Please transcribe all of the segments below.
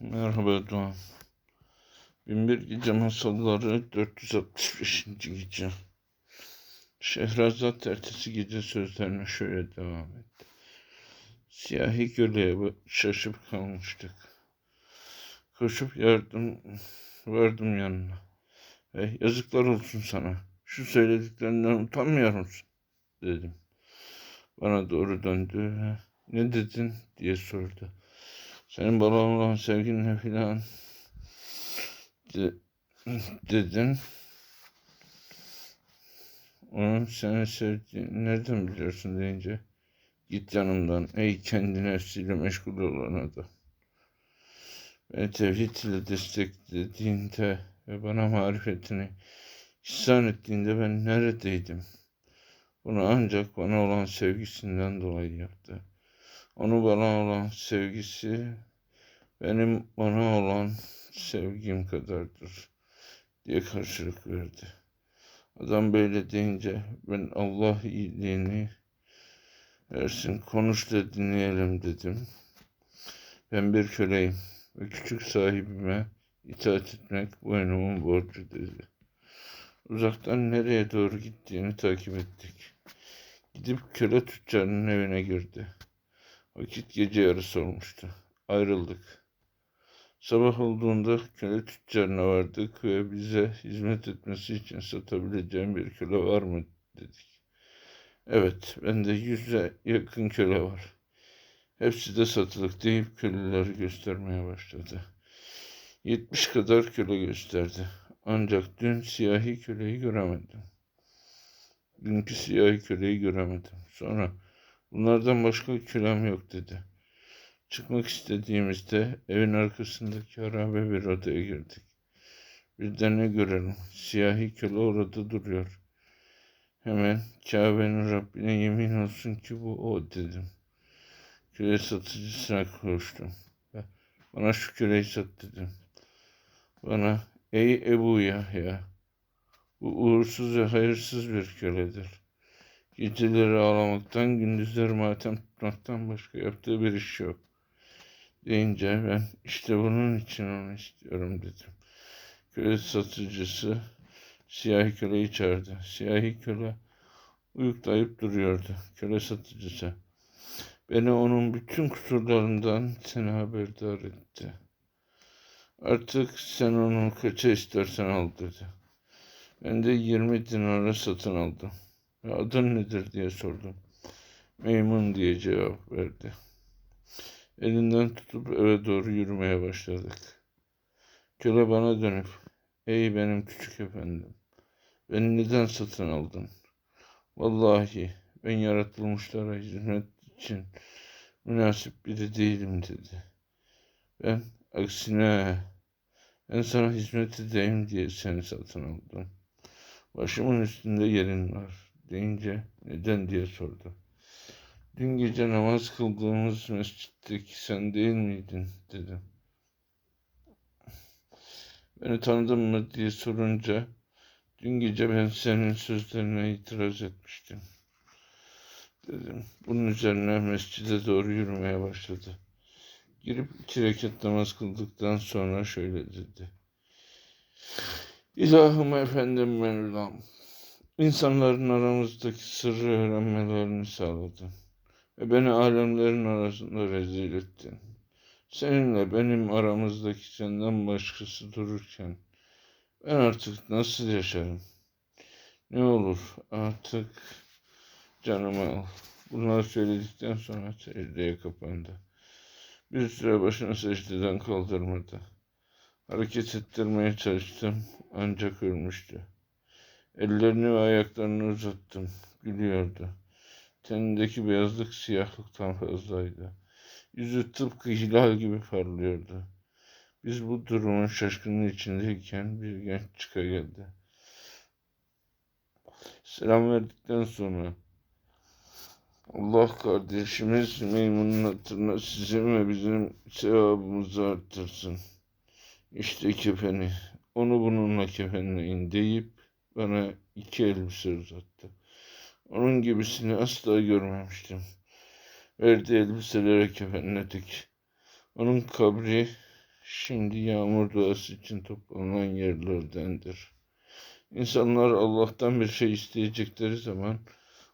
Merhaba Doğan. Binbir Gece Masalları 465. gece. Şehrazat ertesi gece sözlerine şöyle devam etti. Siyahi köleye şaşıp kalmıştık. Koşup yardım vardım yanına. Ve yazıklar olsun sana. Şu söylediklerinden utanmıyor musun? Dedim. Bana doğru döndü ne dedin diye sordu. Senin bana olan sevginle filan de, dedin. Onun seni sevdiğini nereden biliyorsun deyince git yanımdan ey kendi nefsiyle meşgul olan adam. Beni tevhid ile desteklediğinde ve bana marifetini ihsan ettiğinde ben neredeydim? Bunu ancak bana olan sevgisinden dolayı yaptı. Onu bana olan sevgisi benim ona olan sevgim kadardır diye karşılık verdi. Adam böyle deyince ben Allah iyiliğini versin konuş da dinleyelim dedim. Ben bir köleyim ve küçük sahibime itaat etmek boynumun borcu dedi. Uzaktan nereye doğru gittiğini takip ettik. Gidip köle tüccarının evine girdi. Vakit gece yarısı olmuştu. Ayrıldık. Sabah olduğunda köle tüccarına vardık ve bize hizmet etmesi için satabileceğim bir köle var mı dedik. Evet, bende yüze yakın köle var. Hepsi de satılık deyip köleleri göstermeye başladı. Yetmiş kadar köle gösterdi. Ancak dün siyahi köleyi göremedim. Dünkü siyahi köleyi göremedim. Sonra bunlardan başka kölem yok dedi. Çıkmak istediğimizde evin arkasındaki harabe bir odaya girdik. Birden ne görelim? Siyahi köle orada duruyor. Hemen Kabe'nin Rabbine yemin olsun ki bu o dedim. Köle satıcısına koştum. Bana şu köleyi sat dedim. Bana ey Ebu Yahya bu uğursuz ve hayırsız bir köledir. Geceleri ağlamaktan, gündüzleri matem tutmaktan başka yaptığı bir iş yok. Deyince ben işte bunun için onu istiyorum dedim. Köle satıcısı siyahi köleyi çağırdı. Siyahi köle uyuklayıp duruyordu. Köle satıcısı beni onun bütün kusurlarından seni haberdar etti. Artık sen onu kaça istersen al dedi. Ben de 20 dinara satın aldım. Adın nedir diye sordum. Meymun diye cevap verdi. Elinden tutup eve doğru yürümeye başladık. Köle bana dönüp, ey benim küçük efendim, beni neden satın aldın? Vallahi ben yaratılmışlara hizmet için münasip biri değilim dedi. Ben aksine ben sana hizmet edeyim diye seni satın aldım. Başımın üstünde yerin var deyince neden diye sordu. Dün gece namaz kıldığımız mescitteki sen değil miydin dedim. Beni tanıdın mı diye sorunca dün gece ben senin sözlerine itiraz etmiştim. Dedim. Bunun üzerine mescide doğru yürümeye başladı. Girip iki rekat namaz kıldıktan sonra şöyle dedi. İlahım efendim Mevlam. İnsanların aramızdaki sırrı öğrenmelerini sağladın. Ve beni alemlerin arasında rezil ettin. Seninle benim aramızdaki senden başkası dururken ben artık nasıl yaşarım? Ne olur artık canımı al. Bunları söyledikten sonra secdeye kapandı. Bir süre başını secdeden kaldırmadı. Hareket ettirmeye çalıştım ancak ölmüştü. Ellerini ve ayaklarını uzattım. Gülüyordu. Tenindeki beyazlık siyahlıktan fazlaydı. Yüzü tıpkı hilal gibi parlıyordu. Biz bu durumun şaşkınlığı içindeyken bir genç çıka geldi. Selam verdikten sonra Allah kardeşimiz Meymun'un hatırına sizin ve bizim sevabımızı arttırsın. İşte kefeni. Onu bununla kefenleyin deyip bana iki elbise uzattı. Onun gibisini asla görmemiştim. Verdiği elbiselere kefenledik. Onun kabri şimdi yağmur duası için toplanan yerlerdendir. İnsanlar Allah'tan bir şey isteyecekleri zaman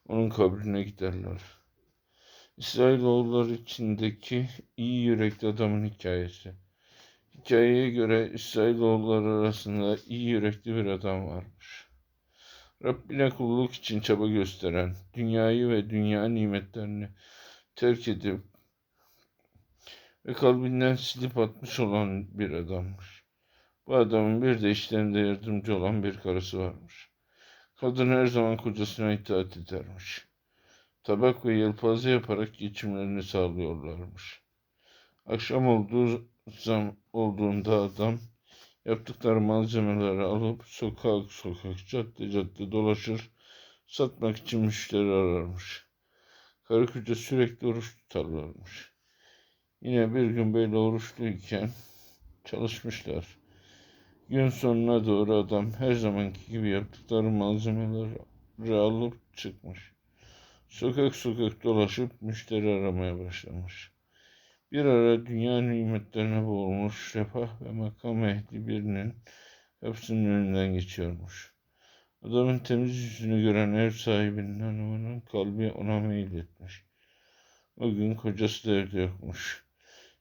onun kabrine giderler. İsrailoğulları içindeki iyi yürekli adamın hikayesi. Hikayeye göre İsrailoğulları arasında iyi yürekli bir adam varmış. Rabbine kulluk için çaba gösteren, dünyayı ve dünya nimetlerini terk edip ve kalbinden silip atmış olan bir adammış. Bu adamın bir de işlerinde yardımcı olan bir karısı varmış. Kadın her zaman kocasına itaat edermiş. Tabak ve yelpaze yaparak geçimlerini sağlıyorlarmış. Akşam olduğu zam olduğunda adam yaptıkları malzemeleri alıp sokak sokak, cadde cadde dolaşır, satmak için müşteri ararmış. Karı koca sürekli oruç tutarlarmış. Yine bir gün böyle oruçluyken çalışmışlar. Gün sonuna doğru adam her zamanki gibi yaptıkları malzemeleri alıp çıkmış. Sokak sokak dolaşıp müşteri aramaya başlamış. Bir ara dünya nimetlerine boğulmuş refah ve makam ehli birinin kapısının önünden geçiyormuş. Adamın temiz yüzünü gören ev sahibinin hanımının kalbi ona meyil etmiş. O gün kocası da evde yokmuş.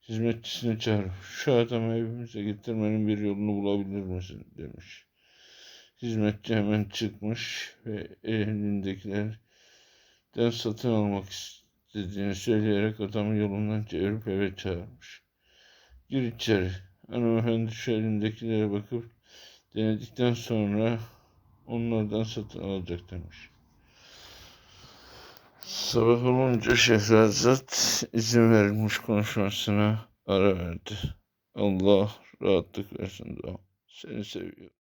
Hizmetçisini çağırıp şu adamı evimize getirmenin bir yolunu bulabilir misin demiş. Hizmetçi hemen çıkmış ve elindekilerden satın almak istediğini söyleyerek adamı yolundan çevirip eve çağırmış. Gir içeri. Hanımefendi şu elindekilere bakıp denedikten sonra onlardan satın alacak demiş. Sabah olunca Şehrazat izin verilmiş konuşmasına ara verdi. Allah rahatlık versin dua. Seni seviyorum.